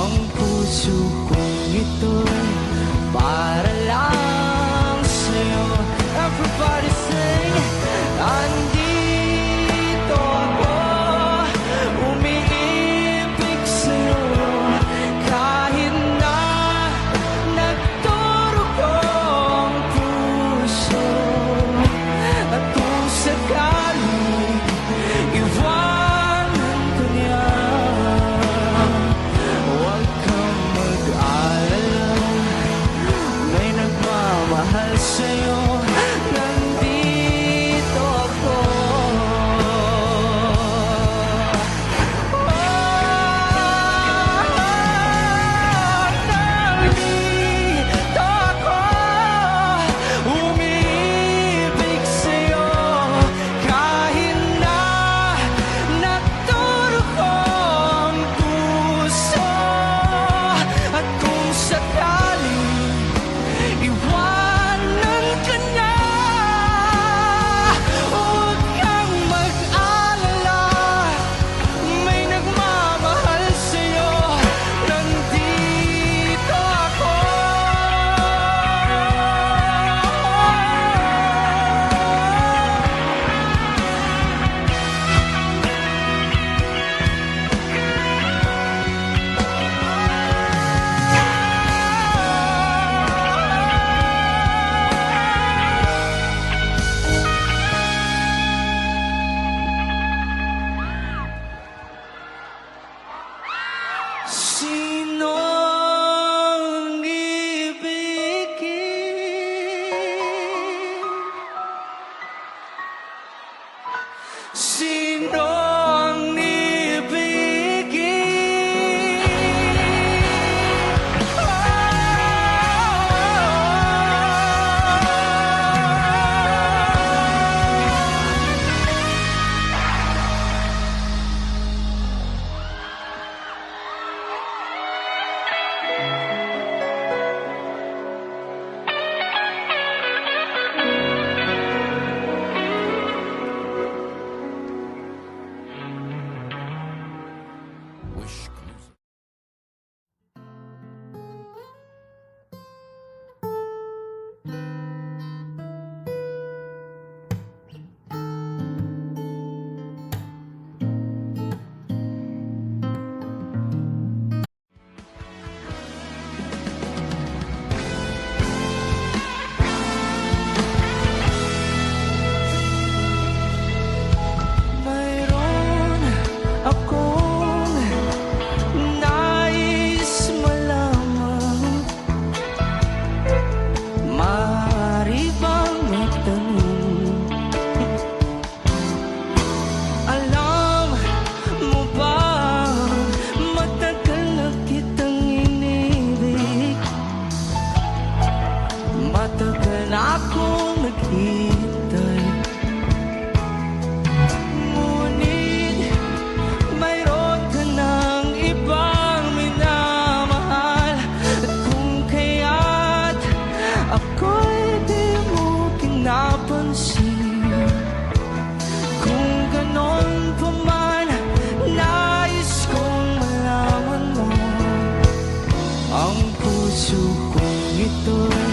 Ang puso kong ito para lang Kung ganon pa man Nais kong malaman mo Ang puso kong ito'y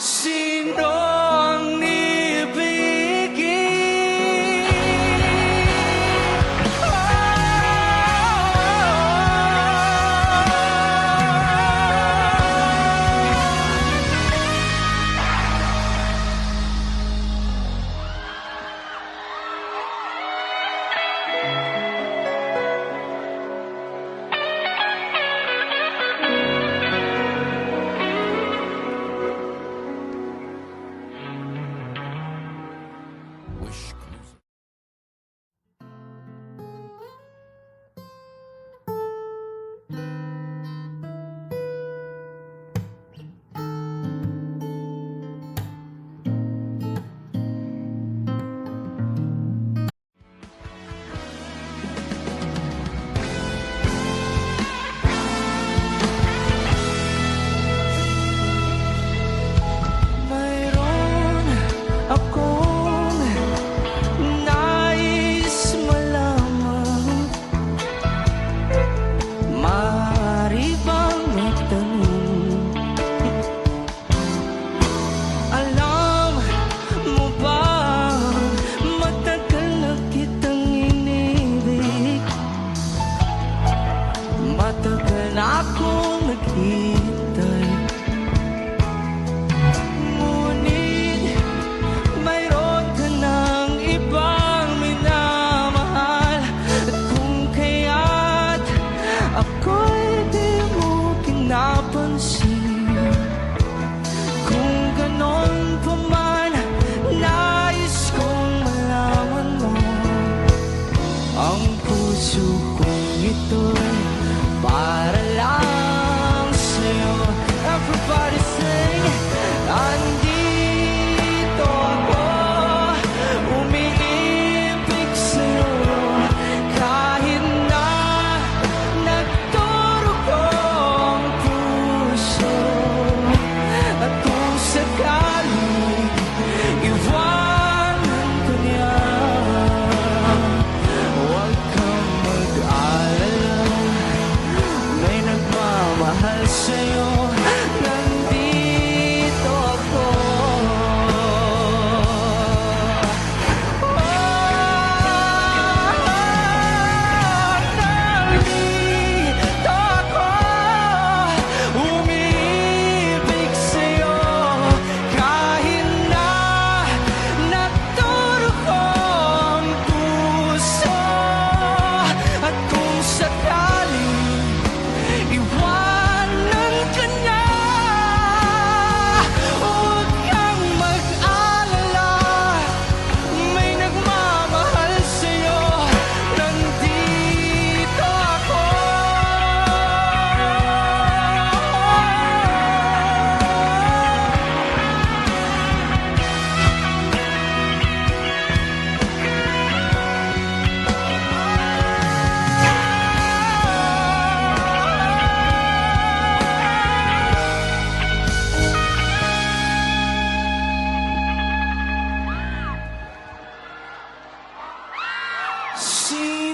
心动。see.